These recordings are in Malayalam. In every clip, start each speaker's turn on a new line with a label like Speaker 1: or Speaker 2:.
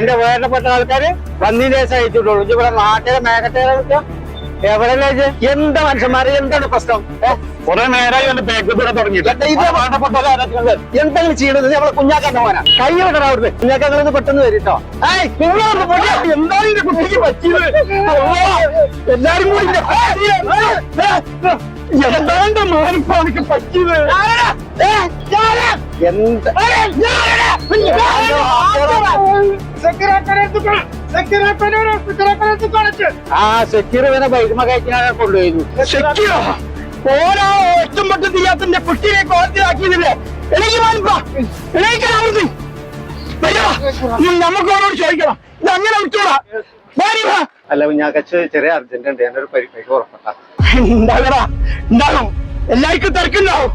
Speaker 1: എന്റെ വേണ്ടപ്പെട്ട ആൾക്കാര് പന്നിന്റെ ദിവസം അയച്ചിട്ടുള്ളൂ. ഇവിടെ നാട്ടിലെ മേഘട്ടേരെ എവിടെ എന്താ മനുഷ്യന്മാരെ? എന്താണ് പ്രശ്നം?
Speaker 2: കുറെ നേരമായി എന്റെ ബാക്ക് കൂടെ തുടങ്ങിയിട്ട്.
Speaker 1: എന്താ ഇത് വേണ്ടപ്പെട്ട എന്തെങ്കിലും ചെയ്യണത്? നമ്മളെ കുഞ്ഞാക്കാന്റെ മോനാ. കൈ വിടണം അവിടുന്ന്. കുഞ്ഞാക്കാങ്ങളൊന്ന് പെട്ടെന്ന് വരിട്ടോ ഏയ് നിങ്ങളൊന്ന് പൊടി. എന്താണ് എന്റെ കുട്ടിക്ക് പറ്റിയത്? എല്ലാരും കൂടി ഏ, ഏ, എന്താണ്ട് പറ്റിയത്? എന്ത്? ആ സെക്യൂർ. ബൈക്കുമ കഴിക്കാനെ കൊണ്ടുപോയിരുന്നു
Speaker 2: ഓരോ ഒറ്റും പൊട്ടും ചെയ്യാത്തിന്റെ കുട്ടിയെ കോർത്തിലാക്കിയതില്ലേ എനിക്ക് നമുക്ക് ഓരോട് ചോദിക്കണം. ഇത് അങ്ങനെ വിട്ടോടാ
Speaker 1: അല്ല കുഞ്ഞാക്കച്ച് ചെറിയ അർജന്റ് ഉണ്ട് എന്റെ ഒരു പരിപാടി ഉറപ്പട്ടാ
Speaker 2: ഉണ്ടാകടാ ഉണ്ടാകും എല്ലാവർക്കും തിരക്കുണ്ടാവും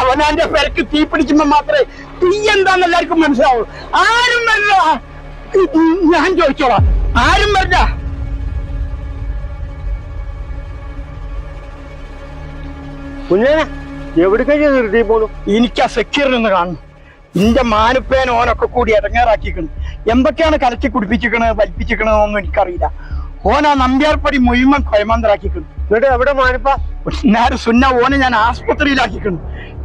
Speaker 2: അവനാന്റെ പെരക്ക് തീ പിടിക്കുമ്പോ മാത്രമേ തീ എന്താന്ന് എല്ലാവർക്കും മനസ്സിലാവൂ ആരും വരില്ല. ഞാൻ ചോദിച്ചോളാം. ആരും വരില്ല.
Speaker 1: കുഞ്ഞേ എവിടേക്കാ നിർത്തി പോണു?
Speaker 2: എനിക്ക് ആ സെക്യൂറിനൊന്ന് കാണും നിന്റെ മാനുപ്പേൻ ഓനൊക്കെ കൂടി ഇറങ്ങാറാക്കിക്കണ്. എന്തൊക്കെയാണ് കലക്കി കുടിപ്പിച്ചിക്കണ് വലിപ്പിച്ചിക്കണെന്നൊന്നും എനിക്കറിയില്ല. ഓൻ ആ നമ്പ്യാർപ്പടി മുഴുവൻ കൊയമാന്തരാക്കിക്കണ്
Speaker 1: എന്നിട്ട് എവിടെ മാനിപ്പ?
Speaker 2: നേരെ സുന്ന ഓനെ ഞാൻ ആസ്പത്രിയിലാക്കിക്കണം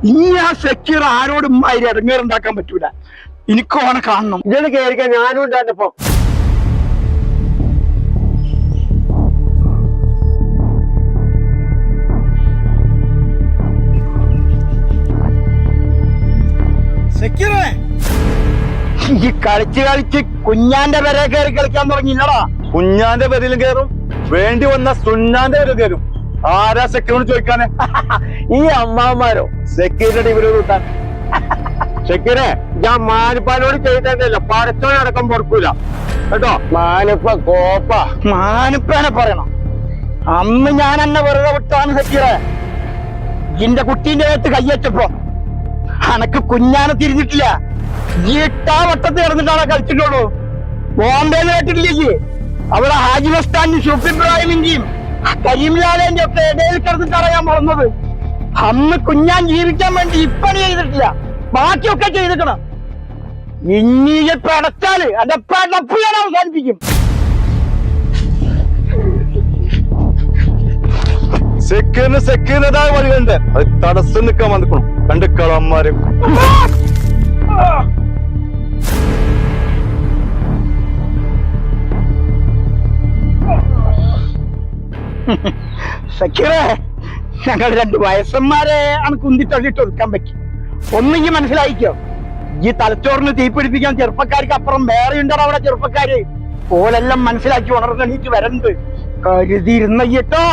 Speaker 2: ഇനി ആ സെക്യൂർ ആരോടും മാതിരി ഇറങ്ങേറുണ്ടാക്കാൻ പറ്റൂല. എനിക്ക് ഓനെ കാണണം.
Speaker 1: ഇതിന് കേറിക്കാൻ ഞാനും ഉണ്ടായിരുന്നപ്പോ
Speaker 2: ഈ കളിച്ച് കളിച്ച് കുഞ്ഞാന്റെ പേരെ കയറി കളിക്കാൻ തുടങ്ങിയില്ലടാ.
Speaker 3: കുഞ്ഞാന്റെ പേരിലും കയറും വേണ്ടി വന്ന സുന്നാന്റെ പേരും കയറും ആരാ സെക്യൂരിറ്റി ചോദിക്കാന്?
Speaker 1: ഈ അമ്മാമാരോ സെക്യൂരിറ്റി ഇവർ കൂട്ടാൻ. ചെക്കിനെ ഞാൻ മാനിപ്പാനോട് ചെയ്തതല്ല പടച്ചോനടക്കം പൊറക്കൂല. കേട്ടോ? മാനിപ്പ കോപ്പ.
Speaker 2: മാനിപ്പനെ പറയണം. അന്ന് ഞാൻ എന്നെ വെറുതെ വിട്ടാണ് സക്കീറെ. ഇന്റെ കുട്ടീന്റെ അടുത്ത് കയ്യച്ചപ്പോ അനക്ക് കുഞ്ഞാനെ തിരിഞ്ഞിട്ടില്ല. ഈ ഇട്ടാ വട്ടത്ത് കിടന്നിട്ടാണ് കളിച്ചിട്ടുള്ളൂ. ബോംബെ കേട്ടിട്ടില്ലേ അവിടെ ഹാജി ഷുഫ് ഇബ്രാഹിമിന്റെയും കരീംലാലേന്റെ ഒക്കെ ഇടയിൽ കിടന്നിട്ടാണ് ഞാൻ വളർന്നത് അന്ന് കുഞ്ഞാൻ ജീവിക്കാൻ വേണ്ടി ഇപ്പണി ചെയ്തിട്ടില്ല. ബാക്കിയൊക്കെ ചെയ്തിക്കണം ഇനിയെ പടച്ചാൽ എന്റെ പിടപ്പ് ഞാൻ അവസാനിപ്പിക്കും.
Speaker 3: സെക്യൂരിന് സെക്യൂരിതായ വഴിയുണ്ട് അത് തടസ്സം നിൽക്കാൻ വന്നിക്കണം രണ്ട് കളന്മാരും
Speaker 2: സക്കീറേ ഞങ്ങൾ രണ്ട് വയസ്സന്മാരെ ആണ് കുന്തി തള്ളിട്ട് ഒതുക്കാൻ പറ്റും. ഒന്നെങ്കിൽ മനസ്സിലായിക്കോ? ഈ തലച്ചോറിന് തീപിടിപ്പിക്കാൻ ചെറുപ്പക്കാർക്ക് അപ്പുറം വേറെ ഉണ്ടോ അവിടെ ചെറുപ്പക്കാര്? പോലെല്ലാം മനസ്സിലാക്കി ഉണർന്നെണീറ്റ് വരണ്ട്. കരുതിയിരുന്ന കേട്ടോ